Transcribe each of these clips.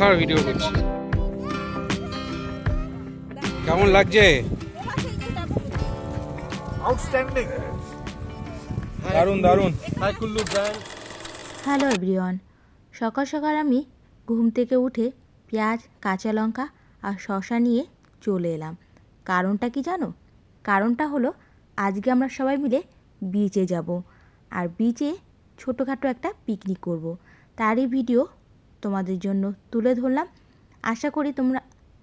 খাওয়ার ভিডিও করছি। কেমন লাগছে? আউটস্ট্যান্ডিং দারুণ দারুণ hi Kullu brand hello everyone সকাল সকাল আমি ঘুম থেকে উঠে পেঁয়াজ কাঁচা লঙ্কা আর শসা নিয়ে চলে এলাম। কারণটা কি জানো? কারণটা হলো আজকে আমরা সবাই মিলে বিচে যাব। আর বিচে ছোটোখাটো একটা পিকনিক করব। তারই ভিডিও তোমাদের জন্য তুলে ধরলাম। আশা করি তোমরা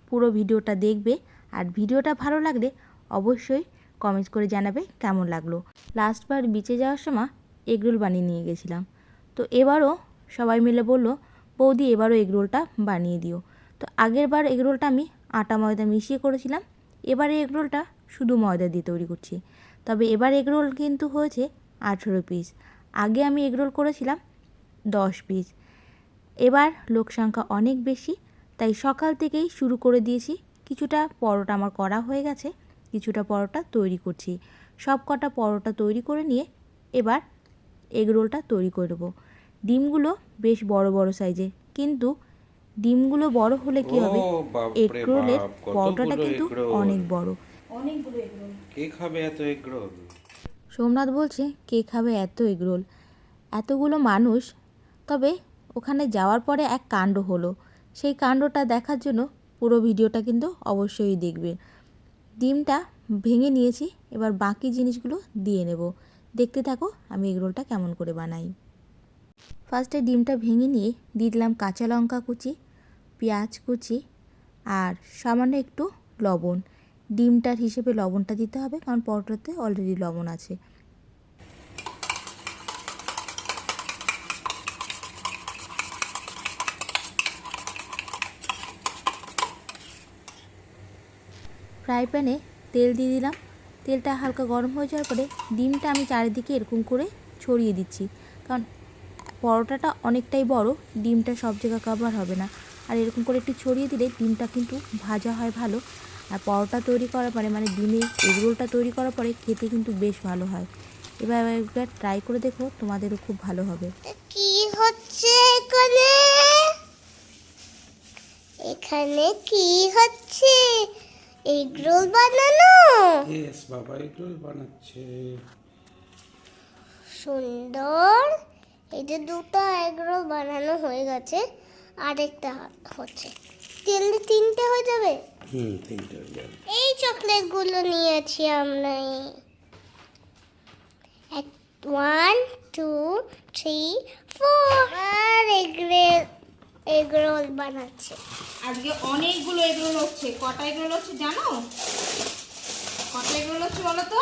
পুরো ভিডিওটা দেখবে। আর ভিডিওটা ভালো লাগলে অবশ্যই কমেন্টস করে জানাবে কেমন লাগল। লাস্টবার বিচে যাওয়ার সময় এগরোল বানিয়ে নিয়ে গেছিলাম। তো এবারও সবাই মিলে বলল, বৌদি, এবারও এগরোলটা বানিয়ে দিও। তো আগের বার এগরোলটা আমি আটা ময়দা মিশিয়ে করেছিলাম। এবারে এগরোলটা শুধু ময়দা দিয়ে তৈরি করছি। তবে এবার এগরোল কিন্তু হয়েছে আঠেরো পিস আগে আমি এগরোল করেছিলাম দশ পিস এবার লোক সংখ্যা অনেক বেশি তাই সকাল থেকেই শুরু করে দিয়েছি। কিছুটা পরোটা আমার করা হয়ে গেছে কিছুটা পরোটা তৈরি করছি। সব কটা পরোটা তৈরি করে নিয়ে এবার এগ রোলটা তৈরি করে দেবো ডিমগুলো বেশ বড় বড় সাইজে কিন্তু ডিমগুলো বড় হলে কি হবে? ও বাপরে এগ রোলের পরোটাটা কিন্তু। অনেক বড়। কে খাবে এত এগরোল সোমনাথ বলছে কে খাবে এত এগরোল এতগুলো মানুষ তবে ওখানে যাওয়ার পরে এক কাণ্ড হলো। সেই কাণ্ডটা দেখার জন্য পুরো ভিডিওটা কিন্তু অবশ্যই দেখবে। ডিমটা ভেঙে নিয়েছি, এবার বাকি জিনিসগুলো দিয়ে নেব। দেখতে থাকো, আমি এগরোলটা কেমন করে বানাই। ফার্স্টে ডিমটা ভেঙে নিয়ে দিয়ে দিলাম কাঁচা লঙ্কা কুচি, পেঁয়াজ কুচি আর সামান্য একটু লবণ। ডিমটার হিসেবে লবণটা দিতে হবে, কারণ পরোটাতে অলরেডি লবণ আছে। ফ্রাই প্যানে তেল দিয়ে দিলাম। তেলটা হালকা গরম হয়ে যাওয়ার পরে ডিমটা আমি চারিদিকে এরকম করে ছড়িয়ে দিচ্ছি। কারণ পরোটাটা অনেকটাই বড়, ডিমটা সব জায়গা কভার হবে না। আর এরকম করে একটু ছড়িয়ে দিলে ডিমটা কিন্তু ভাজা হয় ভালো। আর পরোটা তৈরি করার পরে মানে ডিমে এগরোলটা তৈরি করার পরে খেতে কিন্তু বেশ ভালো হয়। এবার একবার ট্রাই করে দেখো, তোমাদেরও খুব ভালো হবে। কি হচ্ছে এখানে? এখানে কি হচ্ছে? এগরোল বানানো? ইয়েস বাবা এগরোল বানাচ্ছে। সুন্দর। এই যে দুটো এগরোল বানানো হয়ে গেছে আরেকটা হচ্ছে। তেল তিনটে হয়ে যাবে? হুম তিনটে হয়ে যাবে। এই চকলেটগুলো নিয়েছি আমরা এক ওয়ান টু থ্রি ফোর আর এগরোল বানাচ্ছে। আজকে অনেকগুলো এগরোল হচ্ছে। কটা এগরোল হচ্ছে জানো? কটা এগরোল হচ্ছে বলো তো?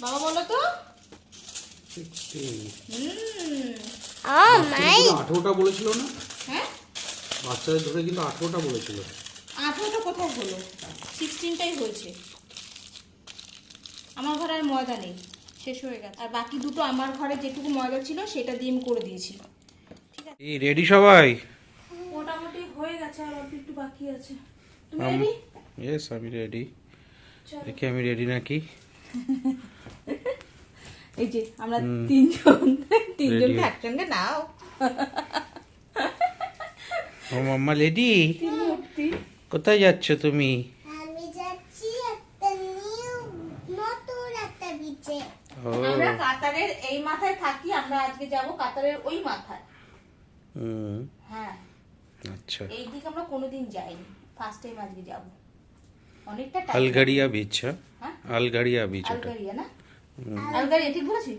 বাবা বলো তো? আঠেরোটা বলেছিল না? হ্যাঁ? বাচ্চাদের ধরে কিন্তু আঠেরোটা বলেছিল। আঠেরোটা কোথাও হলো? সিক্সটিনটাই হয়েছে। আমার ঘরে আর ময়দা নেই। শেষ হয়ে গেছে। আর বাকি দুটো আমার ঘরে যেটুকু ময়দা ছিল সেটা দিয়ে আমি করে দিয়েছি। এই রেডি সবাই? মোটামুটি হয়ে গেছে আর অল্প একটু বাকি আছে। তুমি আম- ready? ইয়েস আমি রেডি দেখি আমি রেডি নাকি? এই যে আমরা তিনজন তিনজনকে Ready. একসঙ্গে নাও। ও মাম্মা রেডি কোথায় যাচ্ছ তুমি? আমি যাচ্ছি একটা নিউ নতুন একটা বিচে আমরা কাতারের এই মাথায় থাকি আমরা আজকে যাব কাতারের ওই মাথায়। হুম হ্যাঁ। আচ্ছা। এই দিকে আমরা কোনোদিন যাইনি। ফার্স্ট টাইম আজকে যাব। অনেকটা টাইম আলগাড়িয়া বিচ হ্যাঁ? হ্যাঁ? আলগাড়িয়া বিচ ওটা। আলগারিয়া না? আলগারিয়া ঠিক বলেছি?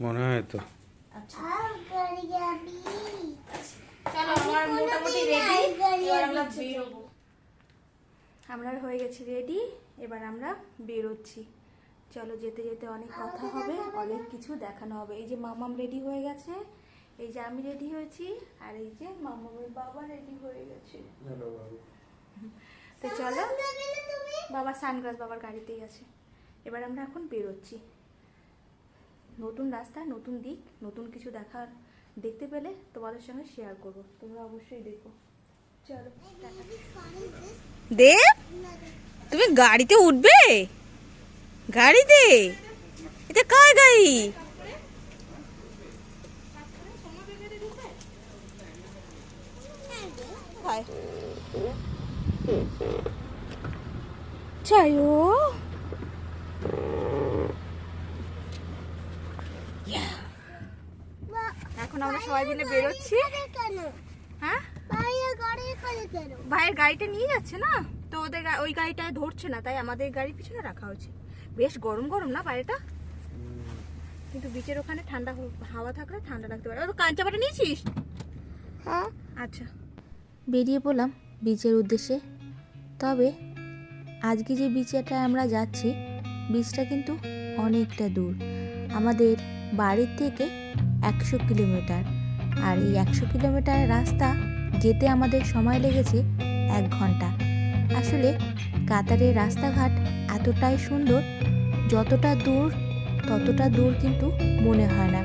মনে হয় তো। আচ্ছা। আর গাড়ি চলো আমার মোটামুটি রেডি এবার আমরা বেরোবো আমরা হয়ে গেছি রেডি এবার আমরা বেরোচ্ছি। চলো যেতে যেতে অনেক কথা হবে। অনেক কিছু দেখানো হবে। এই যে মামাম রেডি হয়ে গেছে। এই যে আমি রেডি হয়েছি আর এই যে মামামের বাবা রেডি হয়ে গেছে। তো চলো বাবা সানগ্লাস বাবার গাড়িতেই আছে। এবার আমরা এখন বেরোচ্ছি। নতুন রাস্তা নতুন দিক নতুন কিছু দেখার দেখতে পেলে তোমাদের সঙ্গে শেয়ার করব। তোমরা অবশ্যই দেখো। চলো দেব তুমি গাড়িতে উঠবে? গাড়িতে? এটা কার গাড়ি? আয় চাই ও এখন আমরা সবাই মিলে বেরোচ্ছি। হ্যাঁ? ভাইয়ের গাড়িটা নিয়ে যাচ্ছে না? তো ওদের ওই গাড়িটায় ধরছে না তাই আমাদের গাড়ির পিছনে রাখা হয়েছে। বেশ গরম গরম না বাইরেটা কিন্তু বিচের ওখানে ঠান্ডা হাওয়া থাকলে ঠান্ডা লাগতে পারে। ও তো কাঞ্চাপাটা নিয়েছিস? হ্যাঁ। আচ্ছা। বেরিয়ে পড়লাম বিচের উদ্দেশ্যে। তবে আজকে যে বিচেটায় আমরা যাচ্ছি বিচটা কিন্তু অনেকটা দূর। আমাদের বাড়ির থেকে একশো কিলোমিটার। আর এই একশো কিলোমিটার রাস্তা যেতে আমাদের সময় লেগেছে এক ঘণ্টা। আসলে কাতারের রাস্তাঘাট এতটাই সুন্দর, যতটা দূর, ততটা দূর কিন্তু মনে হয় না।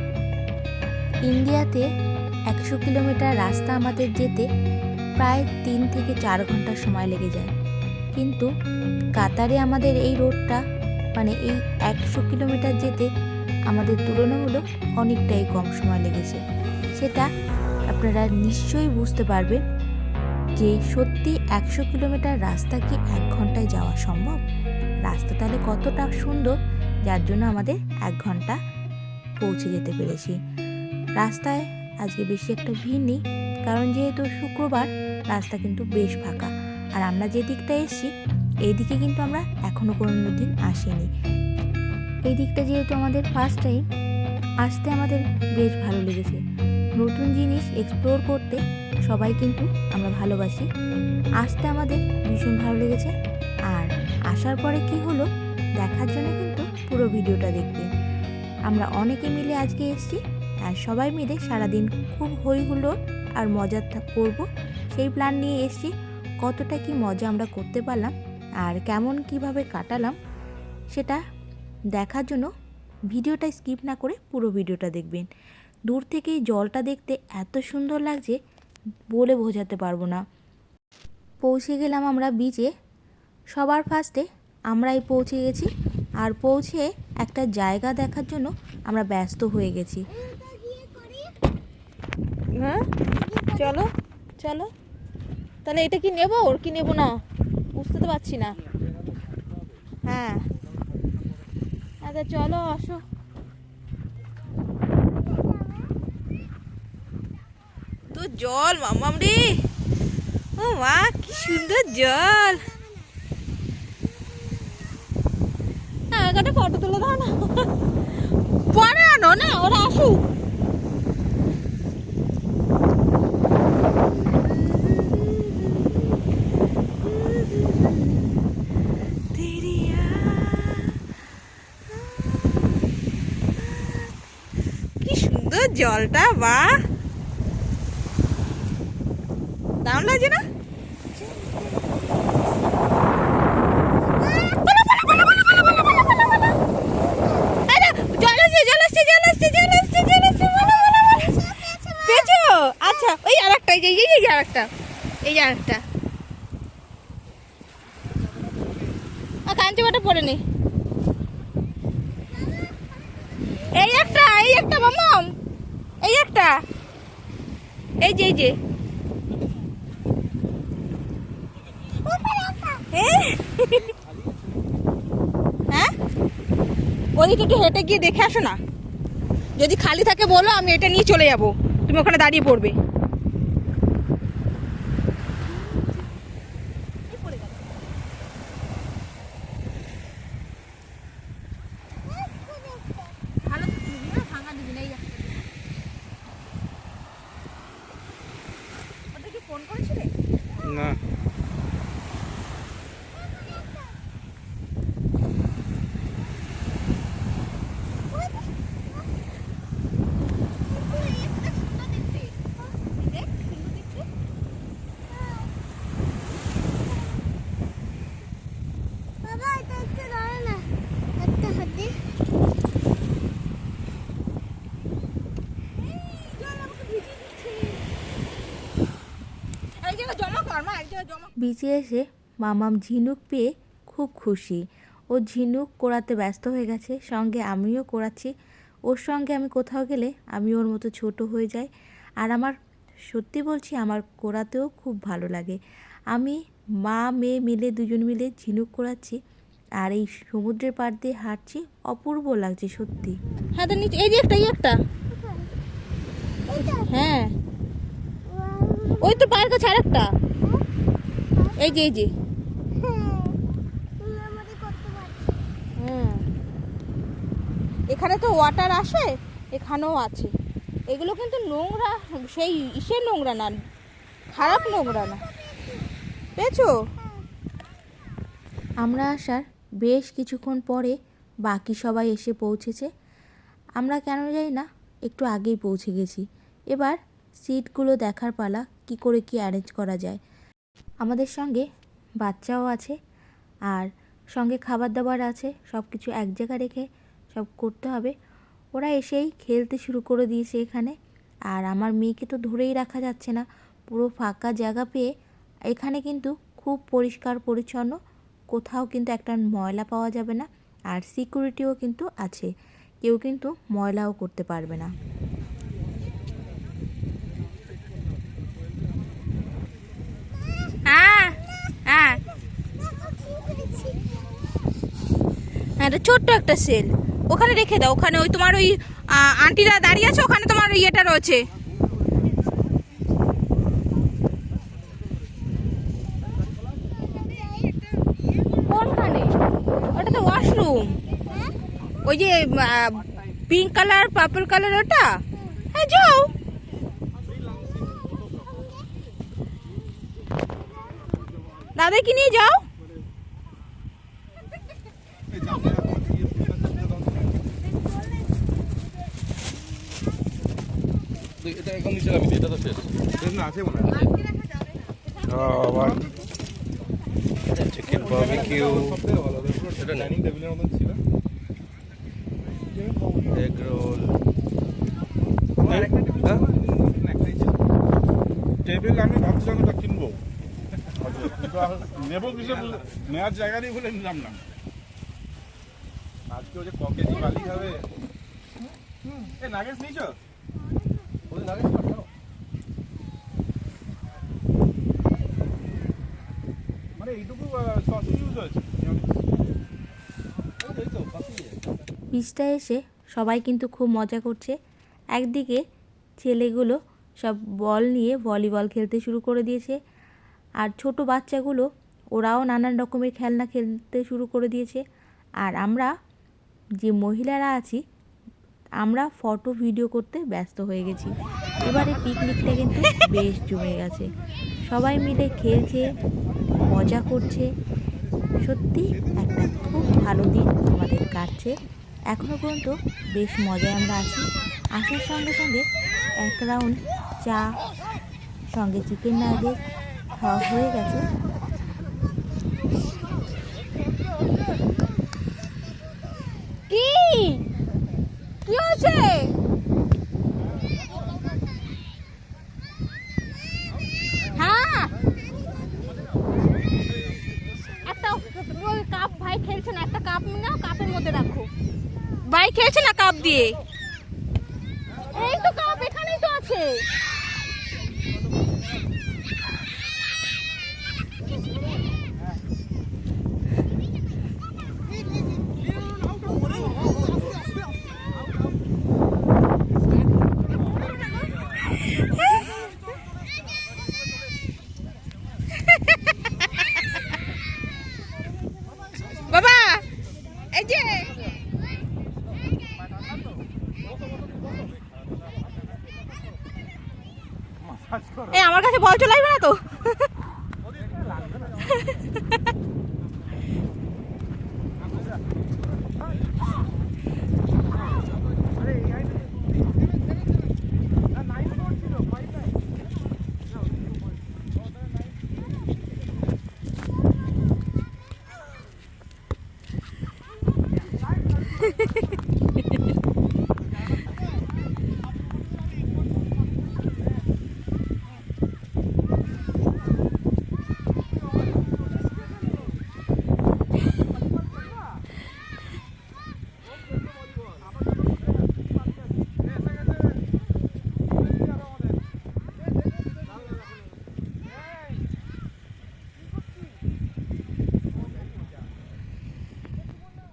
ইন্ডিয়াতে একশো কিলোমিটার রাস্তা আমাদের যেতে প্রায় তিন থেকে চার ঘণ্টা সময় লেগে যায়। কিন্তু কাতারে আমাদের এই রোডটা মানে এই একশো কিলোমিটার যেতে আমাদের তুলনামূলক অনেকটাই কম সময় লেগেছে। সেটা আপনারা নিশ্চয়ই বুঝতে পারবেন যে সত্যি একশো কিলোমিটার রাস্তা কি এক ঘন্টায় যাওয়া সম্ভব? রাস্তা তাহলে কতটা সুন্দর, যার জন্য আমাদের এক ঘণ্টা পৌঁছে যেতে পেরেছি। রাস্তায় আজকে বেশি একটা ভিড় নেই, কারণ যেহেতু শুক্রবার রাস্তা কিন্তু বেশ ফাঁকা। আর আমরা যে দিকটা এসেছি, এই দিকে কিন্তু আমরা এখনও কোনো দিন আসিনি। এই দিকটা যেহেতু আমাদের ফার্স্ট টাইম আসতে আমাদের বেশ ভালো লেগেছে। নতুন জিনিস এক্সপ্লোর করতে সবাই কিন্তু আমরা ভালোবাসি। আসতে আমাদের ভীষণ ভালো লেগেছে। আর আসার পরে কি হলো, দেখার জন্য কিন্তু পুরো ভিডিওটা দেখবেন আমরা অনেকে মিলে আজকে এসেছি, আর সবাই মিলে সারাদিন খুব হই আর মজা করব সেই প্ল্যান নিয়ে এসেছি। কতটা কি মজা আমরা করতে পারলাম আর কেমন কীভাবে কাটালাম সেটা দেখার জন্য ভিডিওটা স্কিপ না করে পুরো ভিডিওটা দেখবেন। দূর থেকেই জলটা দেখতে এত সুন্দর লাগছে বলে বোঝাতে পারব না। পৌঁছে গেলাম আমরা বিচে সবার ফার্স্টে আমরাই পৌঁছে গেছি আর পৌঁছে একটা জায়গা দেখার জন্য আমরা ব্যস্ত হয়ে গেছি। হ্যাঁ? চলো চলো। তাহলে এটা কি নেব? ওর কি নেব না? বুঝতে তো পারছি না। হ্যাঁ। আচ্ছা চলো, আসো। তো জল মামাম রে। ও মা, কি সুন্দর জল। হ্যাঁ ফটো তুলে দাও না। পরে আনো, না? ওরা আসুক तेरी কি সুন্দর জলটা বা দাম লাগছে না? আচ্ছা ওই এই একটা এই একটা কাঞ্চি বাটা পরে নি। এই একটা এই একটা এই একটা। এই যে এই যে। হ্যাঁ? ওদিকে একটু হেঁটে গিয়ে দেখে আসো না। যদি খালি থাকে বলো, আমি এটা নিয়ে চলে যাব। তুমি ওখানে দাঁড়িয়ে পড়বে ভালো থাকবি না ভাঙা দিবি না এই একটা। ওদেরকে ফোন করেছিলে না বাবা এটা একটু দাঁড়া না একটা হাতে এক জায়গায় জমা কর মা এক জায়গায় জমা বিচে এসে মামাম ঝিনুক পেয়ে খুব খুশি। ও ঝিনুক কোড়াতে ব্যস্ত হয়ে গেছে সঙ্গে আমিও কোড়াচ্ছি। ওর সঙ্গে আমি কোথাও গেলে আমি ওর মতো ছোট হয়ে যাই। আর আমার সত্যি বলছি আমার কোরাতেও খুব ভালো লাগে। আমি মা মেয়ে মিলে দুজন মিলে ঝিনুক কোরাচ্ছি আর এই সমুদ্রের পাড় দিয়ে হাঁটছি অপূর্ব লাগছে সত্যি। হ্যাঁ তো নিচে এই যে একটা এই একটা। হ্যাঁ। ওই তো পায়ের কাছে আরেকটা। এই যে এই যে। এখানে তো ওয়াটার আসে, এখানেও আছে। এগুলো কিন্তু নোংরা, সেই ইসে নোংরা না, খারাপ নোংরা না। পেয়েছ? আমরা আসার বেশ কিছুক্ষণ পরে বাকি সবাই এসে পৌঁছেছে। আমরা কেন জানি না, একটু আগেই পৌঁছে গেছি। এবার সিটগুলো দেখার পালা, কি করে কি অ্যারেঞ্জ করা যায়। আমাদের সঙ্গে বাচ্চাও আছে আর সঙ্গে খাবার দাবার আছে সব কিছু এক জায়গায় রেখে সব করতে হবে। ওরা এসেই খেলতে শুরু করে দিয়েছে এখানে। আর আমার মেয়েকে তো ধরেই রাখা যাচ্ছে না। পুরো ফাঁকা জায়গা পেয়ে এখানে কিন্তু খুব পরিষ্কার, পরিচ্ছন্ন। কোথাও কিন্তু একটা ময়লা পাওয়া যাবে না। আর সিকিউরিটিও কিন্তু আছে। কেউ কিন্তু ময়লাও করতে পারবে না হ্যাঁ হ্যাঁ হ্যাঁ এটা ছোট্ট একটা সেল ওখানে রেখে দাও, ওখানে ওই তোমার ওই আন্টিরা দাঁড়িয়ে আছে, ওখানে তোমার ওই ইয়েটা রয়েছে। ওটা তো ওয়াশরুম ওই যে পিঙ্ক কালার পার্পল কালার ওটা? হ্যাঁ যাও। দাদাকে নিয়ে যাও। এটা এখন নিচে আমি এটা তো শেষ না আছে মনে হয় আবার চিকেন বারবিকিউ এটা ডাইনিং টেবিলের মতন ছিল এগ রোল টেবিল আমি ভাবছিলাম এটা কিনবো নেব বুঝে- নেওয়ার জায়গা নেই বলে নিলাম না আজকে ওই যে ক কেজি বালি হবে। এ নাগেটস নিয়েছো? মানে বিচটা এসে সবাই কিন্তু খুব মজা করছে। একদিকে ছেলেগুলো সব বল নিয়ে ভলিবল খেলতে শুরু করে দিয়েছে, আর ছোট বাচ্চাগুলো ওরাও নানান রকমের খেলনা খেলতে শুরু করে দিয়েছে। আর আমরা যে মহিলারা আছি, আমরা ফটো ভিডিও করতে ব্যস্ত হয়ে গেছি। এবারে পিকনিকটা কিন্তু বেশ জমে গেছে। সবাই মিলে খেলছে, মজা করছে। সত্যি একটা খুব ভালো দিন আমাদের কাটছে। এখনও পর্যন্ত বেশ মজায় আমরা আছি। আসার সঙ্গে সঙ্গে এক রাউন্ড চা, সঙ্গে চিকেন নাগেট খাওয়া হয়ে গেছে কি কি হয়েছে হ্যাঁ একটা ওই কাপ ভাই খেলছে না একটা কাপ নাও কাপের মধ্যে রাখো ভাই খেলছে না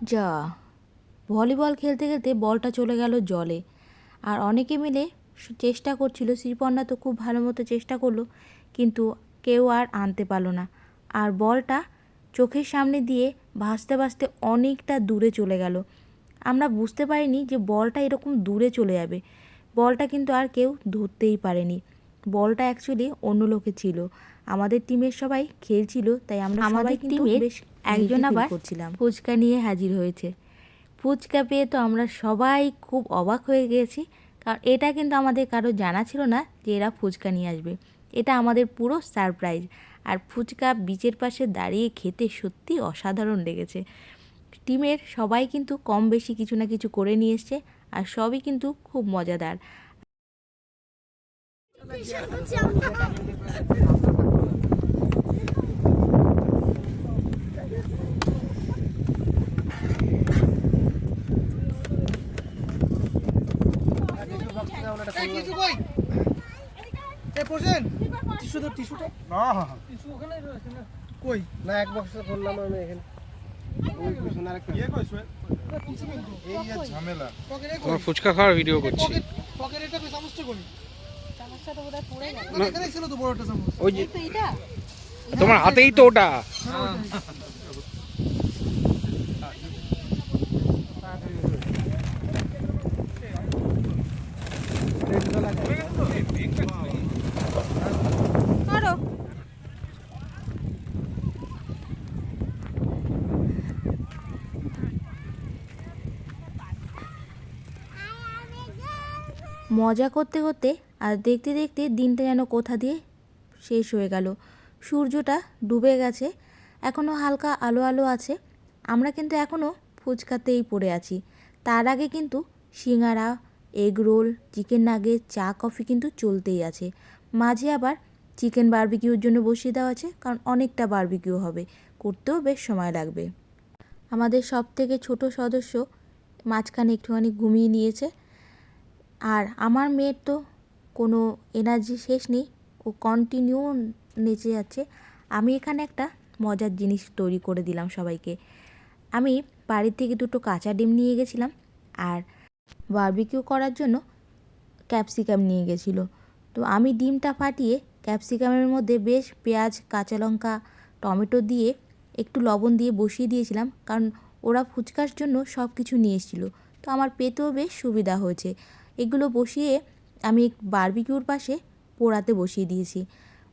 যা। ভলিবল খেলতে খেলতে বলটা চলে গেল জলে। আর অনেকে মিলে চেষ্টা করছিল। শ্রীপর্ণা তো খুব ভালো মতো চেষ্টা করল কিন্তু কেউ আর আনতে পারল না। আর বলটা চোখের সামনে দিয়ে ভাসতে ভাসতে অনেকটা দূরে চলে গেল। আমরা বুঝতে পারিনি যে বলটা এরকম দূরে চলে যাবে। বলটা কিন্তু আর কেউ ধরতেই পারেনি। বলটা অ্যাকচুয়ালি অন্য লোকে ছিল। আমাদের টিমের সবাই খেলছিল তাই আমরা কিন্তু বেশ একজন আবার করছিলাম। ফুচকা নিয়ে হাজির হয়েছে। ফুচকা পেয়ে তো আমরা সবাই খুব অবাক হয়ে গেছি। কারণ এটা কিন্তু আমাদের কারও জানা ছিল না যে এরা ফুচকা নিয়ে আসবে। এটা আমাদের পুরো সারপ্রাইজ। আর ফুচকা বিচের পাশে দাঁড়িয়ে খেতে সত্যি অসাধারণ লেগেছে। টিমের সবাই কিন্তু কম বেশি কিছু না কিছু করে নিয়ে এসছে আর সবই কিন্তু খুব মজাদার। না। কই? না এক বক্স করলাম আমি এখানে। ওই পিছনে আরেকটা। ইয়ে কই শুয়ে এই যে ঝামেলা। পকেটে তোমার ফুচকা খাওয়ার ভিডিও করছি। পকেট পকেটে একটা চামচটা করি চামচটা তো বোধহয় পড়ে গেল না এখানে ছিল তো বড় একটা চামচ ওই যে তো এটা তোমার হাতেই তো ওটা করো মজা করতে করতে আর দেখতে দেখতে দিনটা যেন কোথা দিয়ে শেষ হয়ে গেল। সূর্যটা ডুবে গেছে এখনও হালকা আলো আলো আছে। আমরা কিন্তু এখনও ফুচকাতেই পড়ে আছি। তার আগে কিন্তু singara, egg roll, chicken nugget, চা, কফি কিন্তু চলতেই আছে। মাঝে আবার চিকেন বারবিকিউর জন্য বসিয়ে দেওয়া আছে, কারণ অনেকটা বারবিকিউ হবে। করতেও বেশ সময় লাগবে। আমাদের সব থেকে ছোট সদস্য মাঝখানে একটুখানি ঘুমিয়ে নিয়েছে। আর আমার মেয়ের তো কোনো এনার্জি শেষ নেই, ও কন্টিনিউ নেচে যাচ্ছে। আমি এখানে একটা মজার জিনিস তৈরি করে দিলাম সবাইকে। আমি বাড়ি থেকে দুটো কাঁচা ডিম নিয়ে গেছিলাম আর বারবিকিউ করার জন্য ক্যাপসিকাম নিয়ে গেছিল। তো আমি ডিমটা ফাটিয়ে ক্যাপসিকামের মধ্যে বেশ পেঁয়াজ, কাঁচা লঙ্কা, টমেটো দিয়ে একটু লবণ দিয়ে বসিয়ে দিয়েছিলাম, কারণ ওরা ফুচকার জন্য সব কিছু নিয়ে এসেছিল। তো আমার পেতেও বেশ সুবিধা হয়েছে। এগুলো বসিয়ে আমি বারবিকিউর পাশে পোড়াতে বসিয়ে দিয়েছি।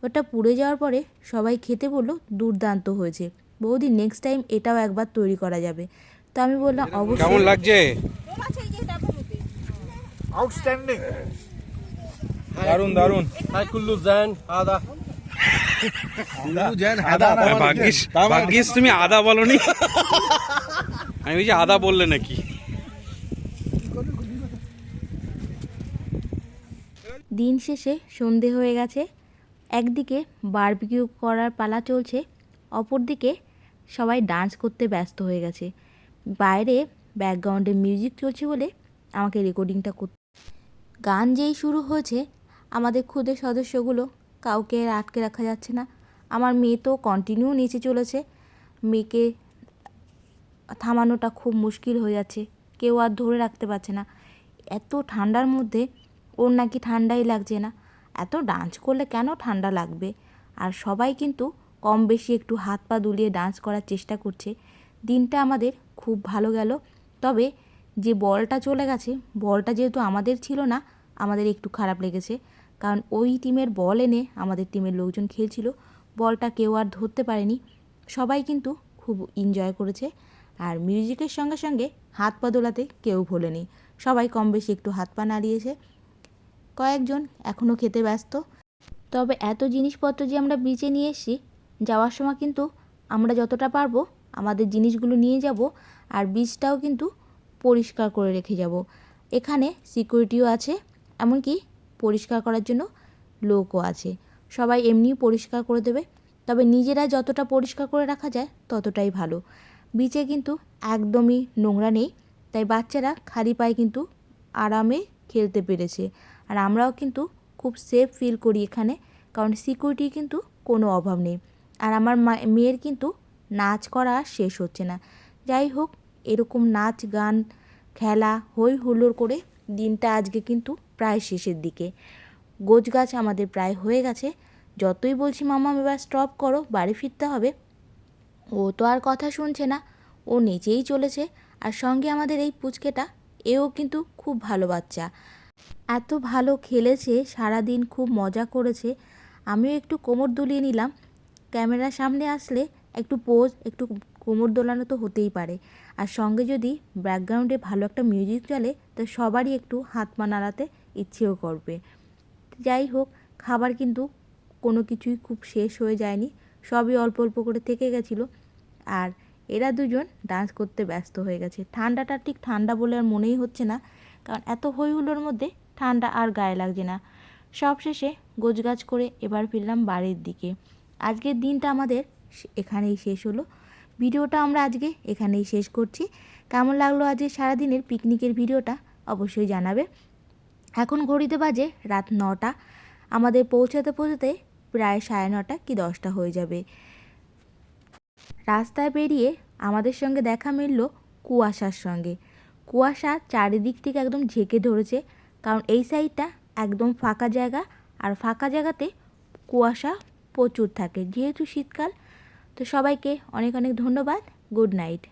ওটা পুড়ে যাওয়ার পরে সবাই খেতে বলল দুর্দান্ত হয়েছে। বৌদি নেক্সট টাইম এটাও একবার তৈরি করা যাবে। তো আমি বললাম কেমন অবশ্যই। লাগছে? এটা বলতে আউটস্ট্যান্ডিং দারুণ দারুণ হাই কুল্লু জান আদা ভাগ্যিস তুমি আদা বলনি। আমি বলছি আদা বললে নাকি? দিন শেষে সন্ধে হয়ে গেছে। একদিকে বারবিকিউ করার পালা চলছে, অপরদিকে সবাই ডান্স করতে ব্যস্ত হয়ে গেছে। বাইরে ব্যাকগ্রাউন্ডে মিউজিক চলছে বলে আমাকে রেকর্ডিংটা করতে গান যেই শুরু হয়েছে, আমাদের খুদে সদস্যগুলো কাউকে আটকে রাখা যাচ্ছে না। আমার মেয়ে তো কন্টিনিউ নিচে চলেছে। মেয়েকে থামানোটা খুব মুশকিল হয়ে যাচ্ছে। কেউ আর ধরে রাখতে পারছে না। এত ঠান্ডার মধ্যে ওর নাকি ঠান্ডাই লাগছে না। এত ডান্স করলে কেন ঠান্ডা লাগবে? আর সবাই কিন্তু কম বেশি একটু হাত পা দুলিয়ে ডান্স করার চেষ্টা করছে। দিনটা আমাদের খুব ভালো গেল। তবে যে বলটা চলে গেছে, বলটা যেহেতু আমাদের ছিল না, আমাদের একটু খারাপ লেগেছে। কারণ ওই টিমের বল এনে আমাদের টিমের লোকজন খেলছিল। বলটা কেউ আর ধরতে পারেনি। সবাই কিন্তু খুব এনজয় করেছে। আর মিউজিকের সঙ্গে সঙ্গে হাত পা দোলাতে কেউ ভোলেনি। সবাই কম বেশি একটু হাত পা নাড়িয়েছে। কয়েকজন এখনও খেতে ব্যস্ত। তবে এত জিনিসপত্র যে আমরা বিচে নিয়ে এসেছি, যাওয়ার সময় কিন্তু আমরা যতটা পারব আমাদের জিনিসগুলো নিয়ে যাব আর বীজটাও কিন্তু পরিষ্কার করে রেখে যাব। এখানে সিকিউরিটিও আছে, এমনকি পরিষ্কার করার জন্য লোকও আছে। সবাই এমনিই পরিষ্কার করে দেবে, তবে নিজেরা যতটা পরিষ্কার করে রাখা যায় ততটাই ভালো। বিচে কিন্তু একদমই নোংরা নেই, তাই বাচ্চারা খালি পায়ে কিন্তু আরামে খেলতে পেরেছে। আর আমরাও কিন্তু খুব সেফ ফিল করি এখানে, কারণ সিকিউরিটি কিন্তু কোনো অভাব নেই। আর আমার মেয়ের কিন্তু নাচ করা শেষ হচ্ছে না। যাই হোক, এরকম নাচ, গান, খেলা হই হুল্লোড় করে দিনটা আজকে কিন্তু প্রায় শেষের দিকে। গোছ গাছ আমাদের প্রায় হয়ে গেছে। যতই বলছি মামা, এবার স্টপ করো, বাড়ি ফিরতে হবে। ও তো আর কথা শুনছে না, ও নেচেই চলেছে। আর সঙ্গে আমাদের এই পুচকেটা, এও কিন্তু খুব ভালো বাচ্চা। এত ভালো খেলেছে, সারাদিন খুব মজা করেছে। আমিও একটু কোমর দুলিয়ে নিলাম। ক্যামেরার সামনে আসলে একটু পোজ একটু কোমর দোলানো তো হতেই পারে। আর সঙ্গে যদি ব্যাকগ্রাউন্ডে ভালো একটা মিউজিক চলে, তো সবারই একটু হাত পা নাড়াতে ইচ্ছেও করবে। যাই হোক, খাবার কিন্তু কোনো কিছুই খুব শেষ হয়ে যায়নি। সবই অল্প অল্প করে থেকে গেছিল। আর এরা দুজন ডান্স করতে ব্যস্ত হয়ে গেছে। ঠান্ডাটা ঠিক ঠান্ডা বলে আর মনেই হচ্ছে না। কারণ এত হই হুল্লোর মধ্যে ঠান্ডা আর গায়ে লাগছে না। সব শেষে গোছগাছ করে এবার ফিরলাম বাড়ির দিকে। আজকের দিনটা আমাদের এখানেই শেষ হলো। ভিডিওটা আমরা আজকে এখানেই শেষ করছি। কেমন লাগল আজকে সারাদিনের পিকনিকের ভিডিওটা অবশ্যই জানাবে। এখন ঘড়িতে বাজে রাত নটা। আমাদের পৌঁছাতে পৌঁছাতে প্রায় সাড়ে নটা কি দশটা হয়ে যাবে। রাস্তায় বেরিয়ে আমাদের সঙ্গে দেখা মিলল কুয়াশার সঙ্গে। কুয়াশা চারিদিক থেকে একদম ঝেঁকে ধরেছে। কারণ এই সাইডটা একদম ফাঁকা জায়গা আর ফাঁকা জায়গাতে কুয়াশা প্রচুর থাকে। যেহেতু শীতকাল, তো সবাইকে অনেক অনেক ধন্যবাদ। Good night.